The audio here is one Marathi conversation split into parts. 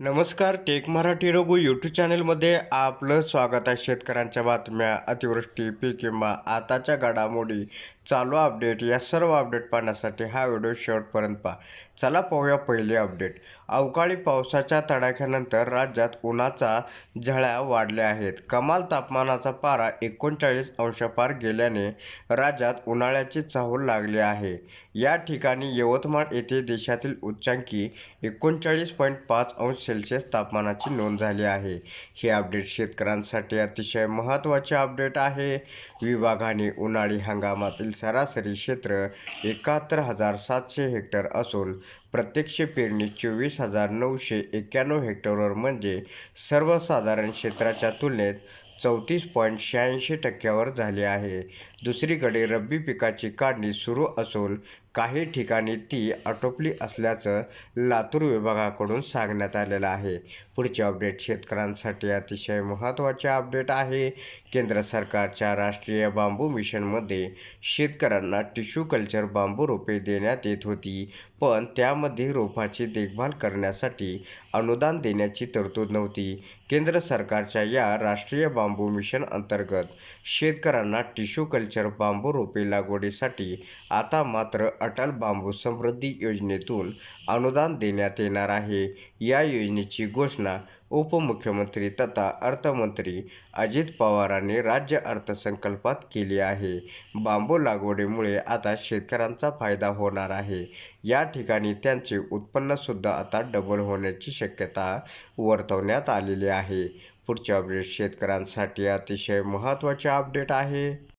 नमस्कार टेक मराठी रघु यूट्यूब चॅनलमध्ये आपलं स्वागत आहे. शेतकऱ्यांच्या बातम्या अतिवृष्टी पीक विमा आताच्या घडामोडी चालू अपडेट या सर्व अपडेट पाहण्यासाठी हा व्हिडिओ शेवटपर्यंत पहा. चला पाहूया पहिले अपडेट अवकाळी पावसाच्या तडाख्यानंतर राज्यात उन्हाचा झळ्या वाढल्या आहेत. कमाल तापमानाचा पारा एकोणचाळीस अंशपार गेल्याने राज्यात उन्हाळ्याची चाहूल लागली आहे. या ठिकाणी यवतमाळ येथे देशातील उच्चांकी एकोणचाळीस पॉईंट पाच अंश सेल्सिअस तापमानाची नोंद झाली आहे. हे अपडेट शेतकऱ्यांसाठी अतिशय महत्त्वाचे अपडेट आहे. विभागाने उन्हाळी हंगामातील सरासरी क्षेत्र एकाहत्तर हजार सातशे हेक्टर असून प्रत्यक्ष पेरणी चोवीस हजार नऊशे एक्क्याण्णव हेक्टरवर म्हणजे सर्वसाधारण क्षेत्राच्या तुलनेत चौतीस पॉईंट शहाऐंशी टक्क्यावर झाली आहे. दुसरीकडे रब्बी पिकाची काढणी सुरू असून काही ठिकाणी ती आटोपली असल्याचं लातूर विभागाकडून सांगण्यात आलेलं आहे. पुढचे अपडेट शेतकऱ्यांसाठी अतिशय महत्त्वाचे अपडेट आहे. केंद्र सरकारच्या राष्ट्रीय बांबू मिशनमध्ये शेतकऱ्यांना टिश्यू कल्चर बांबू रोपे देण्यात येत होती. पण त्यामध्ये रोपाची देखभाल करण्यासाठी अनुदान देण्याची तरतूद नव्हती. केंद्र सरकारच्या या राष्ट्रीय बांबू मिशन अंतर्गत शेतकऱ्यांना टिश्यू कल्चर बांबू रोपे लागवडीसाठी आता मात्र अटल बांबू समृद्धी योजनेतून अनुदान देण्यात येणार आहे. या योजनेची घोषणा उपमुख्यमंत्री तथा अर्थमंत्री अजित पवारांनी राज्य अर्थसंकल्पात केली आहे. बांबू लागवडीमुळे आता शेतकऱ्यांचा फायदा होणार आहे. या ठिकाणी त्यांचे उत्पन्नसुद्धा आता डबल होण्याची शक्यता वर्तवण्यात आलेली आहे. पुढचे अपडेट शेतकऱ्यांसाठी अतिशय महत्त्वाचे अपडेट आहे.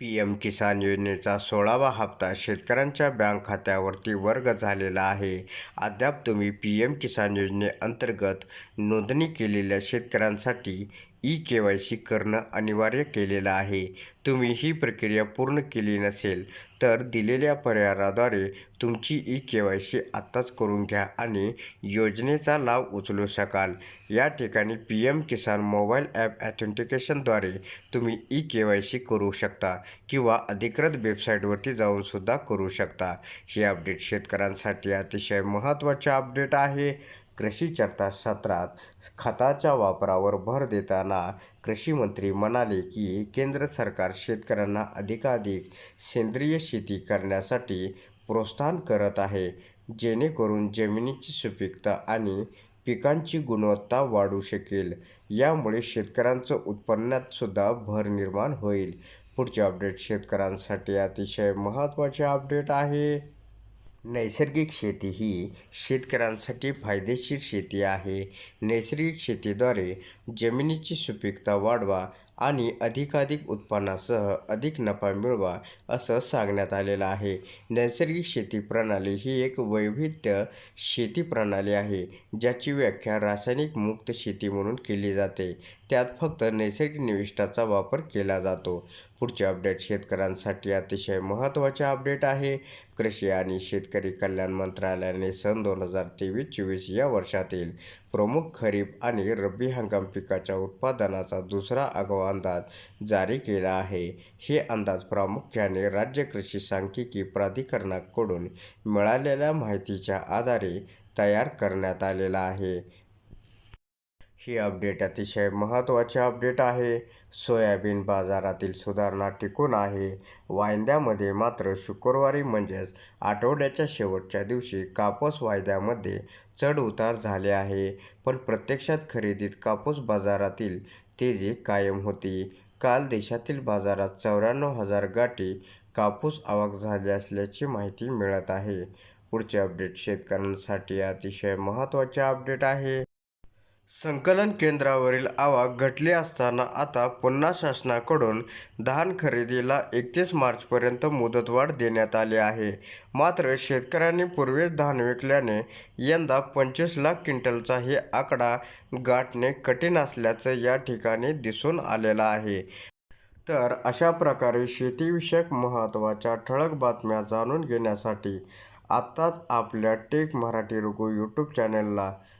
पी एम किसान योजनेचा सोळावा हप्ता शेतकऱ्यांच्या बँक खात्यावरती वर्ग झालेला आहे. अद्याप तुम्ही पी एम किसान योजनेअंतर्गत नोंदणी केलेल्या शेतकऱ्यांसाठी ई के वाय सी करणं अनिवार्य केलेलं आहे. तुम्ही ही प्रक्रिया पूर्ण केली नसेल तर दिलेल्या पर्यायाद्वारे तुमची ई के वाय सी आत्ताच करून घ्या आणि योजनेचा लाभ उचलू शकाल. या ठिकाणी P M Kisan mobile app ॲथेंटिकेशनद्वारे तुम्ही ई के वाय सी करू शकता किंवा अधिकृत वेबसाईटवरती जाऊनसुद्धा करू शकता. हे अपडेट शेतकऱ्यांसाठी अतिशय महत्त्वाचे अपडेट आहे. कृषी चर्चासत्रात खताच्या वापरावर भर देताना कृषी मंत्री म्हणाले की केंद्र सरकार शेतकऱ्यांना अधिकाधिक सेंद्रिय शेती करण्यासाठी प्रोत्साहन करत आहे जेणेकरून जमिनीची सुपीकता आणि पिकांची गुणवत्ता वाढू शकेल. यामुळे शेतकऱ्यांचं उत्पन्नात सुद्धा भर निर्माण होईल. पुढचे अपडेट शेतकऱ्यांसाठी अतिशय महत्त्वाचे अपडेट आहे. नैसर्गिक शेती ही शेतकऱ्यांसाठी फायदेशीर शेती आहे. नैसर्गिक शेतीद्वारे जमिनीची सुपीकता वाढवा आणि अधिकाधिक उत्पन्नासह अधिक नफा मिळवा असं सांगण्यात आलेलं आहे. नैसर्गिक शेती प्रणाली ही एक वैविध्य शेती प्रणाली आहे ज्याची व्याख्या रासायनिक मुक्त शेती म्हणून केली जाते. त्यात फक्त नैसर्गिक निविष्ठाचा वापर केला जातो. पुढचे अपडेट शेतकऱ्यांसाठी अतिशय महत्त्वाचे अपडेट आहे. कृषी आणि शेतकरी कल्याण मंत्रालयाने सन दोन हजार तेवीस चोवीस या वर्षातील प्रमुख खरीप आणि रब्बी हंगाम पिकाच्या उत्पादनाचा दुसरा आगाऊ अंदाज जारी केला आहे. हे अंदाज प्रामुख्याने राज्य कृषी सांख्यिकी प्राधिकरणाकडून मिळालेल्या माहितीच्या आधारे तयार करण्यात आलेला आहे. ही अपडेट अतिशय महत्त्वाचे अपडेट आहे. सोयाबीन बाजारातील सुधारणा टिकून आहे. वायद्यामध्ये मात्र शुक्रवारी म्हणजेच आठवड्याच्या शेवटच्या दिवशी कापूस वायद्यामध्ये चढ उतार झाले आहे. पण प्रत्यक्षात खरेदीत कापूस बाजारातील तेजी कायम होती. काल देशातील बाजारात चौऱ्याण्णव हजार गाठी कापूस आवक झाली असल्याची माहिती मिळत आहे. पुढचे अपडेट शेतकऱ्यांसाठी अतिशय महत्त्वाचे अपडेट आहे. संकलन केंद्रावरील आवक घटली असताना आता पुन्हा शासनाकडून धान खरेदीला एकतीस मार्चपर्यंत मुदतवाढ देण्यात आली आहे. मात्र शेतकऱ्यांनी पूर्वीच धान विकल्याने यंदा पंचवीस लाख क्विंटलचा हे आकडा गाठणे कठीण असल्याचं या ठिकाणी दिसून आलेलं आहे. तर अशा प्रकारे शेतीविषयक महत्त्वाच्या ठळक बातम्या जाणून घेण्यासाठी आत्ताच आपल्या टेक मराठी रुगू यूट्यूब चॅनलला